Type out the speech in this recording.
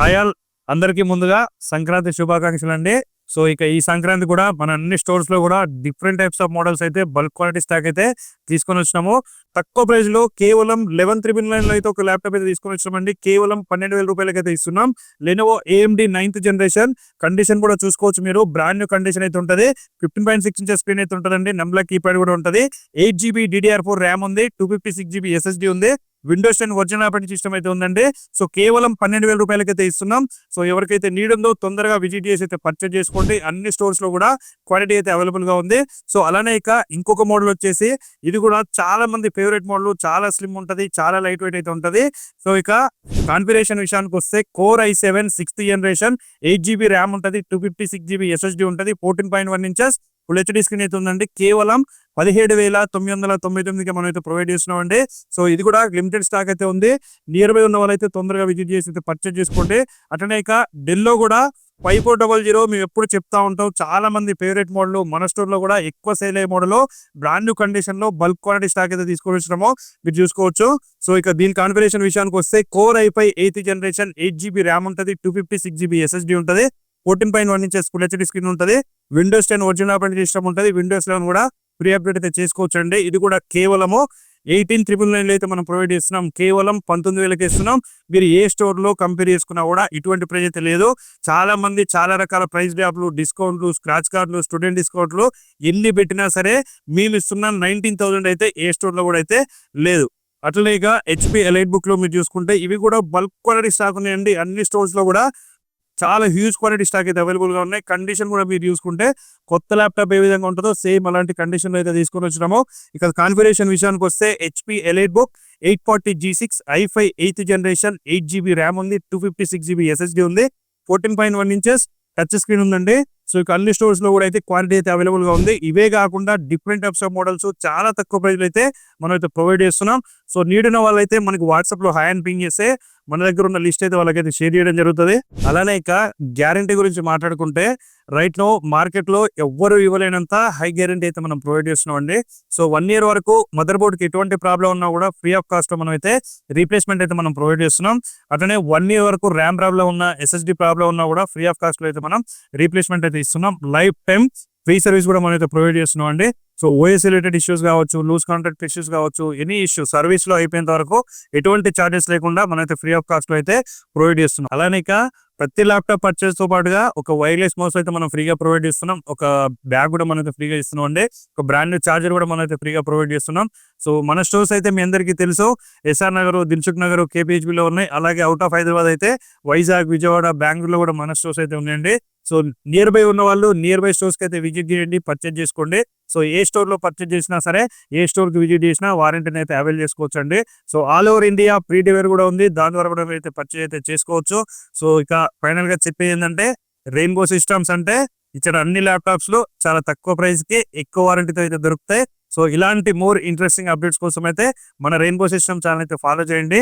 Hi అందరికీ ముందుగా సంక్రాంతి శుభాకాంక్షలు అండి. సో ఇక ఈ సంక్రాంతి కూడా మన అన్ని స్టోర్స్లో కూడా డిఫరెంట్ టైప్స్ ఆఫ్ మోడల్స్ అయితే బల్క్ క్వాలిటీ స్టాక్ అయితే తీసుకొని వచ్చినాము. తక్కువ ప్రైస్లో కేవలం లెవెన్ త్రిబుల్ నైన్లో అయితే ఒక ల్యాప్టాప్ అయితే తీసుకొని వచ్చినామండి. కేవలం పన్నెండు వేల రూపాయలకి అయితే ఇస్తున్నాం. Lenovo AMD ninth generation condition కూడా చూసుకోవచ్చు మీరు. బ్రాండ్ న్యూ కండిషన్ అయితే ఉంటుంది. Fifteen point six inches screen అయితే ఉంటుందండి. నెంబర్ కీప్యాడ్ కూడా ఉంటుంది. Eight GB DDR four RAM ఉంది. Two fifty six GB SSD ఉంది. Windows ten original operating system అయితే ఉందండి. సో కేవలం పన్నెండు వేల రూపాయలకైతే ఇస్తున్నాం. సో ఎవరికైతే నీడ్ ఉందో తొందరగా విజిట్ చేసి అయితే పర్చేజ్ చేసుకోండి. అన్ని స్టోర్స్లో కూడా క్వాలిటీ అయితే అవైలబుల్గా ఉంది. సో అలానే ఇక ఇంకొక మోడల్ వచ్చేసి ఇది కూడా చాలా మంది ఫేవరెట్ మోడల్ చాలా స్లిమ్ ఉంటుంది చాలా లైట్ వెయిట్ అయితే ఉంటుంది. సో ఇక కాన్ఫిగరేషన్ విషయానికి వస్తే core i seven sixth generation eight GB RAM ఉంటుంది two fifty six GB SSD ఉంటుంది fourteen point one inches full HD screen అయితే ఉందండి కేవలం పదిహేడు వేల తొమ్మిది వందల తొంభై తొమ్మిదికి మనం అయితే ప్రొవైడ్ చేస్తున్నాం అండి సో ఇది కూడా లిమిటెడ్ స్టాక్ అయితే ఉంది. నియర్ బై ఉన్న వాళ్ళైతే తొందరగా విజిట్ చేసి అయితే పర్చేజ్ చేసుకోండి. అట్లనే ఇక డెల్లో కూడా ఫైవ్ ఫోర్ డబల్ జీరో మేము ఎప్పుడు చెప్తా ఉంటాం. చాలా మంది ఫేవరెట్ మోడల్ మన స్టోర్లో కూడా ఎక్కువ సేల్ అయ్యే మోడల్ బ్రాండ్ న్యూ కండిషన్లో బల్క్ క్వాలిటీ స్టాక్ అయితే తీసుకొని మీరు చూసుకోవచ్చు. సో ఇక దీని కాన్ఫిగరేషన్ విషయానికి వస్తే core i five eighth generation eight GB RAM ఉంటుంది. Two fifty six GB SSD ఉంటుంది. Fourteen point one inches full HD screen ఉంటుంది. Windows ten original operating system ఉంటుంది. విండోస్ లెవెన్ కూడా ఫ్రీ అప్డేట్ అయితే చేసుకోవచ్చు అండి ఇది కూడా కేవలము ఎయిటీన్ త్రిపుల్ నైన్లో అయితే మనం ప్రొవైడ్ చేస్తున్నాం. కేవలం పంతొమ్మిది వేలకి ఇస్తున్నాం. మీరు ఏ స్టోర్లో కంపేర్ చేసుకున్నా కూడా ఇటువంటి ప్రైస్ అయితే లేదు. చాలా మంది చాలా రకాల ప్రైస్ డ్రాప్లు డిస్కౌంట్లు స్క్రాచ్ కార్డులు స్టూడెంట్ డిస్కౌంట్లు ఎన్ని పెట్టినా సరే మేము ఇస్తున్న నైన్టీన్ థౌసండ్ అయితే ఏ స్టోర్లో కూడా అయితే లేదు. అట్లనే ఇక హెచ్పి ఎలైట్ బుక్లో మీరు చూసుకుంటే ఇవి కూడా బల్క్ క్వాలిటీ స్టాక్ ఉన్నాయండి. అన్ని స్టోర్స్లో కూడా చాలా హ్యూజ్ క్వాలిటీ స్టాక్ అయితే అవైలబుల్గా ఉన్నాయి. కండిషన్ కూడా మీరు చూసుకుంటే కొత్త ల్యాప్టాప్ ఏ విధంగా ఉంటుందో సేమ్ అలాంటి కండిషన్ అయితే తీసుకొని వచ్చినాము. ఇక కాన్ఫిగరేషన్ విషయానికి వస్తే HP EliteBook eight forty G six i five eighth generation eight GB RAM ఉంది two fifty six GB SSD ఉంది fourteen point one inches touch screen ఉందండి. సో ఇక అన్ని స్టోర్స్లో కూడా అయితే క్వాలిటీ అయితే అవైలబుల్గా ఉంది. ఇవే కాకుండా డిఫరెంట్ టైప్స్ ఆఫ్ మోడల్స్ చాలా తక్కువ ప్రైస్ అయితే మనం అయితే ప్రొవైడ్ చేస్తున్నాం. సో నీడ్ ఉన్న వాళ్ళైతే మనకి వాట్సాప్లో హాయ్ అని పింగ్ చేస్తే మన దగ్గర ఉన్న లిస్ట్ అయితే వాళ్ళకైతే షేర్ చేయడం జరుగుతుంది. అలానే ఇక గ్యారంటీ గురించి మాట్లాడుకుంటే రైట్ నో మార్కెట్లో ఎవ్వరు ఇవ్వలేనంత హై గ్యారంటీ అయితే మనం ప్రొవైడ్ చేస్తున్నాం అండి సో వన్ ఇయర్ వరకు మదర్ బోర్డ్కి ఎటువంటి ప్రాబ్లం ఉన్నా కూడా ఫ్రీ ఆఫ్ కాస్ట్ మనం అయితే రీప్లేస్మెంట్ అయితే మనం ప్రొవైడ్ చేస్తున్నాం. అట్లనే వన్ ఇయర్ వరకు ర్యామ్ ప్రాబ్లం ఉన్న ఎస్ఎస్డి ప్రాబ్లం ఉన్నా కూడా ఫ్రీ ఆఫ్ కాస్ట్లో అయితే మనం రీప్లేస్మెంట్ అయితే ఇస్తున్నాం. లైఫ్ టైం ఫ్రీ సర్వీస్ కూడా మనం అయితే ప్రొవైడ్ చేస్తున్నాం అండి సో ఓఎస్ రిలేటెడ్ ఇష్యూస్ కావచ్చు లూజ్ కాంట్రాక్ట్ ఇష్యూస్ కావచ్చు ఎనీ ఇష్యూ సర్వీస్లో అయిపోయేంత వరకు ఎటువంటి చార్జెస్ లేకుండా మనైతే ఫ్రీ ఆఫ్ కాస్ట్లో అయితే ప్రొవైడ్ చేస్తున్నాం. అలానే ఇక ప్రతి ల్యాప్టాప్ పర్చేస్తో పాటుగా ఒక వైర్లెస్ మౌస్ అయితే మనం ఫ్రీగా ప్రొవైడ్ చేస్తున్నాం. ఒక బ్యాగ్ కూడా మనం అయితే ఫ్రీగా ఇస్తున్నాం అండి. ఒక బ్రాండ్ చార్జర్ కూడా మనం అయితే ఫ్రీగా ప్రొవైడ్ చేస్తున్నాం. సో మన స్టోర్స్ అయితే మీ అందరికీ తెలుసు. ఎస్ఆర్ నగర్ దిల్సుఖ్ నగర్ కేపీహెచ్బిలో ఉన్నాయి. అలాగే అవుట్ ఆఫ్ హైదరాబాద్ అయితే వైజాగ్ విజయవాడ బెంగళూరులో కూడా మన స్టోర్స్ అయితే ఉన్నాయండి. సో నియర్ బై ఉన్న వాళ్ళు నియర్ బై స్టోర్స్కి అయితే విజిట్ చేయండి పర్చేజ్ చేసుకోండి. సో ఏ స్టోర్లో పర్చేజ్ చేసినా సరే ఏ స్టోర్కి విజిట్ చేసినా వారంటీని అయితే అవైల్ చేసుకోవచ్చు అండి so all over India free delivery కూడా ఉంది. దాని ద్వారా కూడా అయితే పర్చేజ్ అయితే చేసుకోవచ్చు. సో ఇక ఫైనల్గా చెప్పేది ఏంటంటే రెయిన్బో సిస్టమ్స్ అంటే ఇక్కడ అన్ని ల్యాప్టాప్స్లో చాలా తక్కువ ప్రైస్కి ఎక్కువ వారంటీతో అయితే దొరుకుతాయి. సో ఇలాంటి మోర్ ఇంట్రెస్టింగ్ అప్డేట్స్ కోసం అయితే మన రెయిన్బో సిస్టమ్ ఛానల్ అయితే ఫాలో చేయండి.